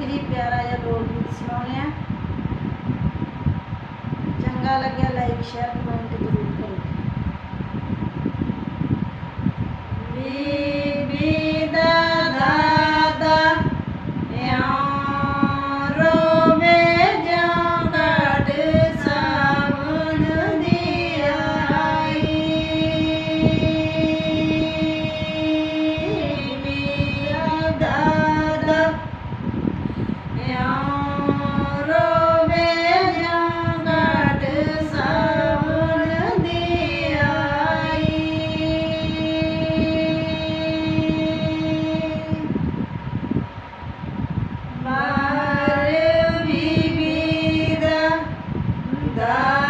ਬਹੁਤ ਹੀ ਪਿਆਰਾ ਜਿਹਾ ਲੋਕ ਗੀਤ ਸੁਣਾਉਣਿਆ ਚੰਗਾ ਲੱਗਿਆ like share Tá.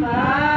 Pai.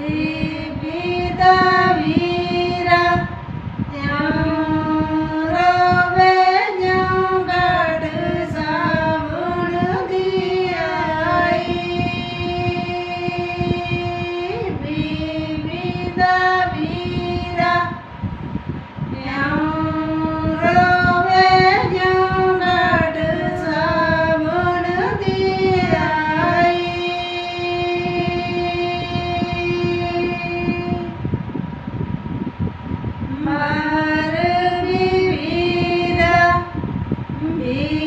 E E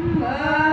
嗯。啊